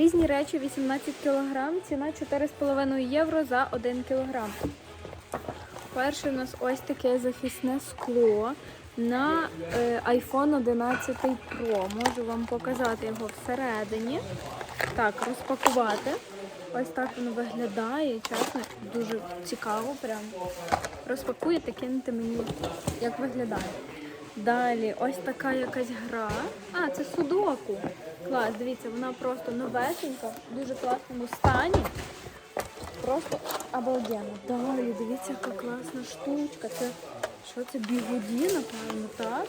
Різні речі 18 кг, ціна 4,5 євро за 1 кг. Перше у нас ось таке захисне скло на е, iPhone 11 Pro. Можу вам показати його всередині. Так, розпакувати. Ось так воно виглядає. Чесно, дуже цікаво. Прям розпакуєте, кинете мені, як виглядає. Далі ось така якась гра. А, це судоку. Клас, дивіться, вона просто новесенька, в дуже класному стані. Просто обалденно. Далі, дивіться, яка класна штучка. Це що це бігуді, напевно, так?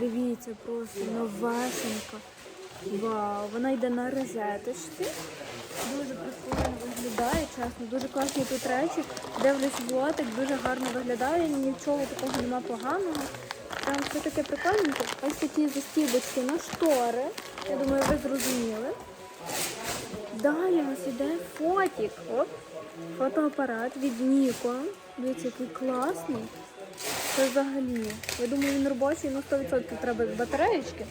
Дивіться, просто новесенька. Вау, вона йде на розеточці. Дуже прикольно виглядає, чесно. Дуже класні тут речі. Дивлюсь в дуже гарно виглядає, нічого такого нема поганого. Там все таке прикольненьке. Ось такі застібочки на штори. Я думаю, ви зрозуміли. Далі у нас іде фотик. Оп. Фотоапарат від Ніко. Дивіться, який класний. Це взагалі. Я думаю, він робочий, ну 100% треба батареєчки.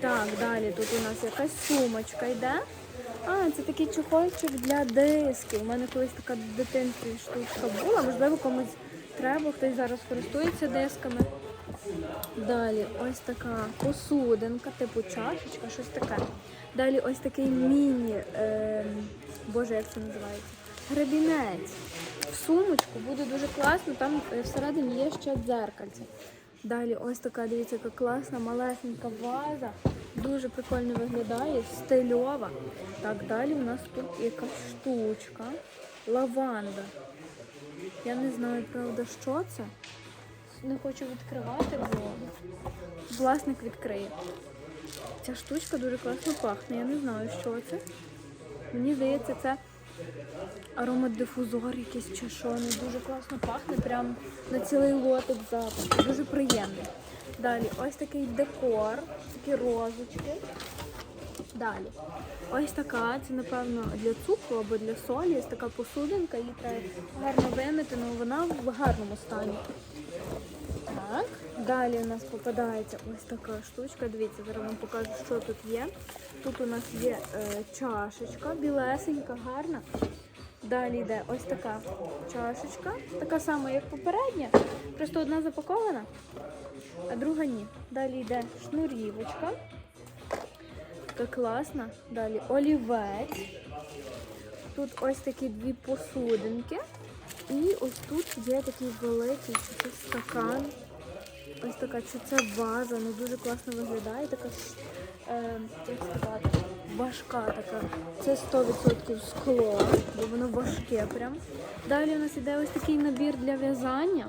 Так, далі тут у нас якась сумочка йде. А, це такий чохольчик для дисків. У мене колись така в дитинстві штучка була. Можливо, комусь треба, хтось зараз користується дисками. Далі ось така посудинка, типу чашечка, щось таке. Далі ось такий міні, е, боже, як це називається? Гребінець. В сумочку буде дуже класно, там е, всередині є ще дзеркальце. Далі ось така, дивіться, яка класна, малесенька ваза. Дуже прикольно виглядає, стильова. Так, далі у нас тут якась штучка. Лаванда. Я не знаю, правда, що це. Не хочу відкривати, бо власник відкриє. Ця штучка дуже класно пахне. Я не знаю, що це. Мені здається, це аромадифузор якийсь чи що. Не дуже класно пахне, прям на цілий лотик запах. Дуже приємний. Далі ось такий декор, такі розочки. Далі. Ось така, це напевно для цукру або для солі. Ось така посудинка, її треба гарно вимити, але вона в гарному стані. Так, далі у нас попадається ось така штучка. Дивіться, зараз вам покажу, що тут є. Тут у нас є е, чашечка, білесенька, гарна. Далі йде ось така чашечка, така сама, як попередня, просто одна запакована, а друга ні. Далі йде шнурівочка. Така класна. Далі олівець. Тут ось такі дві посудинки. І ось тут є такий великий чи стакан. Ось така, чи це ваза, ну дуже класно виглядає. Така е, як сказати, важка така. Це 100% скло, бо воно важке прям. Далі у нас іде ось такий набір для в'язання.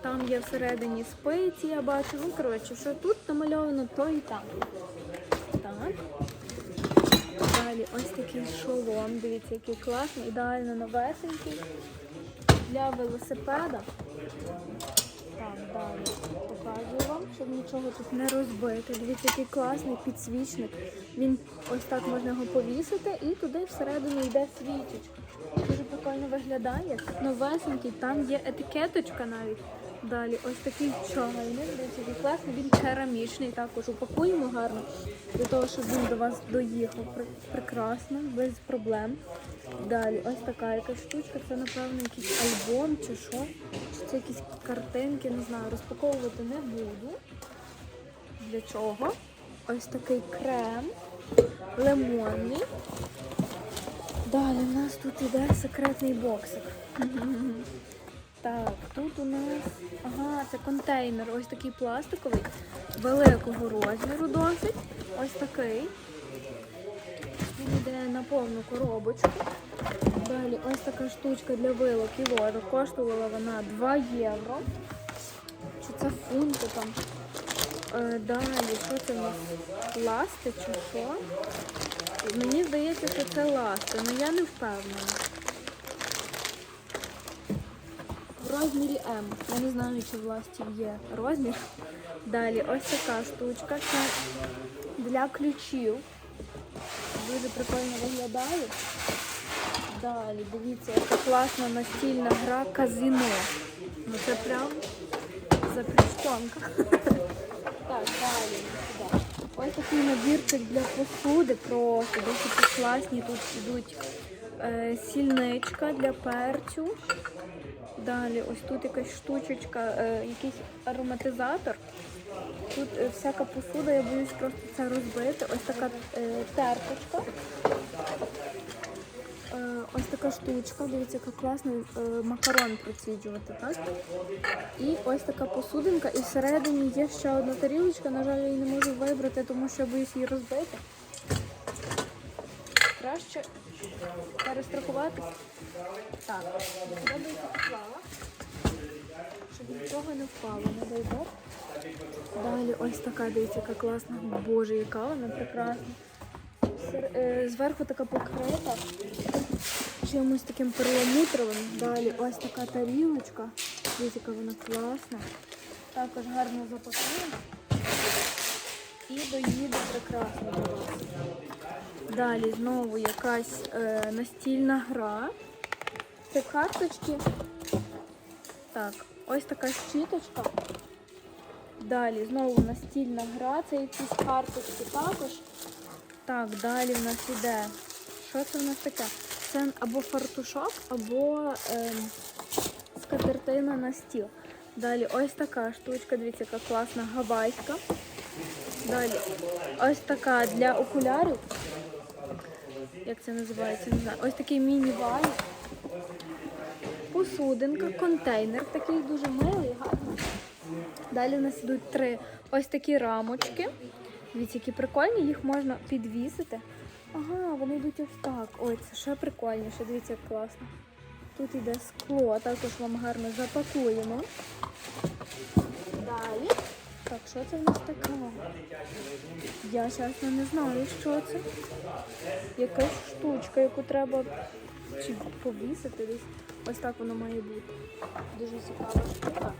Там є всередині спиці, я бачу. Ну, коротше, що тут намальовано, то і там. Далі ось такий шолом. Дивіться, який класний, ідеально новесенький. Для велосипеда. Так, далі показую вам, щоб нічого тут не розбити. Дивіться, який класний підсвічник. Він ось так можна його повісити і туди всередину йде свічечка. Дуже прикольно виглядає. Новесенький, там є етикеточка навіть. Далі ось такий чайник, дивіться, класний, він керамічний, також упакуємо гарно, для того, щоб він до вас доїхав прекрасно, без проблем. Далі ось така якась штучка, це напевно якийсь альбом чи що, чи це якісь картинки, не знаю, розпаковувати не буду. Для чого? Ось такий крем лимонний. Далі у нас тут іде секретний боксик. Так, тут у нас, ага, це контейнер, ось такий пластиковий, великого розміру досить. Ось такий. Він йде на повну коробочку. Далі ось така штучка для вилок і воду. Коштувала вона 2 євро. Чи це фунти там? Е, далі, що це у нас? Ласти чи що? Мені здається, що це ласти, але я не впевнена. В розмірі М. Я не знаю, чи в ласті є розмір. Далі ось така штучка. Це для ключів. Дуже прикольно виглядає. Далі, дивіться, яка класна настільна гра казино. Ну це прям запрещенка. Так, далі. ось такий набірчик для посуди. Просто досить класні. Тут ідуть е, сільничка для перцю. Далі ось тут якась штучечка, е, якийсь ароматизатор. Тут е, всяка посуда, я боюсь просто це розбити. Ось така е, терточка. Е, ось така штучка, дивіться, яка класно е, макарон проціджувати, так? І ось така посудинка, і всередині є ще одна тарілочка. На жаль, я її не можу вибрати, тому що я боюсь її розбити. Краще перестрахуватись. Так, сюди би я щоб нічого не впало, не дай Бог. Далі ось така, дивіться, яка класна. Боже, яка вона прекрасна. Е, Зверху така покрита чимось таким перламутровим. Далі ось така тарілочка. Дивіться, вона класна. Також гарно запакуємо. І доїде прекрасно до вас. Далі знову якась е, настільна гра. Це карточки. Так, ось така щіточка. Далі знову настільна гра, це якісь карточки також. Так, далі в нас іде. Що це в нас таке? Це або фартушок, або ем, скатертина на стіл. Далі ось така штучка, дивіться, яка класна гавайська. Далі ось така для окулярів. Як це називається? Не знаю. Ось такий міні-валік. Посудинка, контейнер такий дуже милий, гарний. Далі у нас йдуть три ось такі рамочки. Дивіться, які прикольні, їх можна підвісити. Ага, вони йдуть ось так. Ой, це ще прикольніше, дивіться, як класно. Тут йде скло, також вам гарно запакуємо. Далі. Так, що це в нас таке? Я чесно не знаю, що це. Якась штучка, яку треба чи повісити десь. Ось так воно має бути. Дуже цікава штука.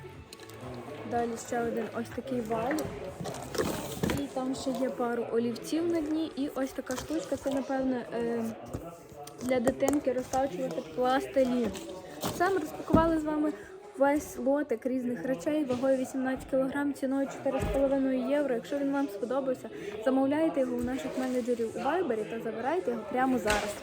Далі ще один ось такий валік. І там ще є пару олівців на дні. І ось така штучка, це, напевне, е, для дитинки розтачувати пластилін. Ми розпакували з вами весь лотик різних речей вагою 18 кг, ціною 4,5 євро. Якщо він вам сподобався, замовляйте його у наших менеджерів у Viber та забирайте його прямо зараз.